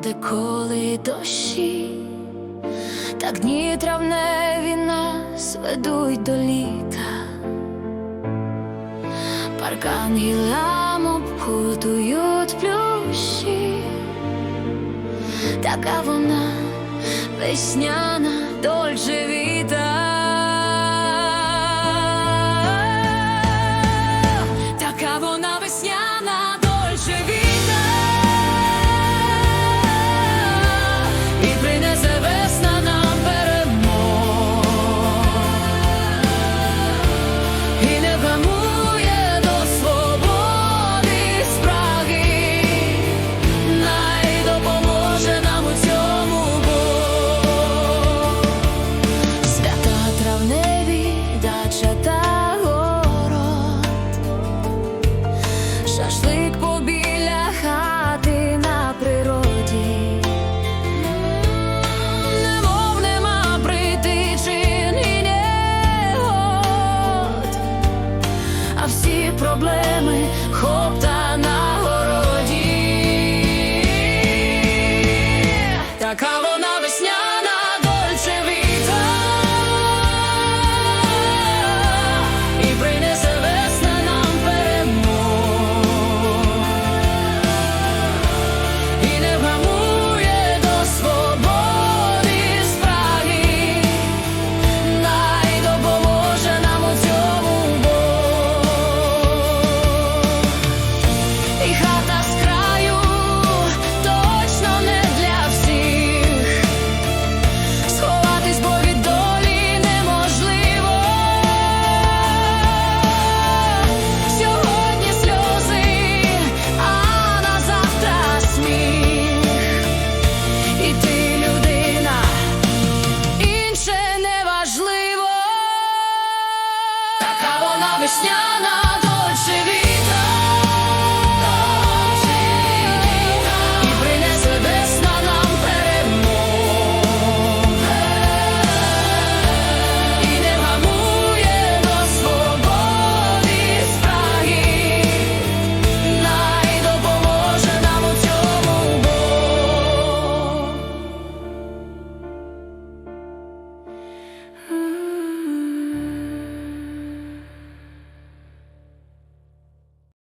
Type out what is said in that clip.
Води коли дощі, так дні травневі нас ведуть до літа, паркангілам обкутують плющі, така вона весняна. шашлик. весняна.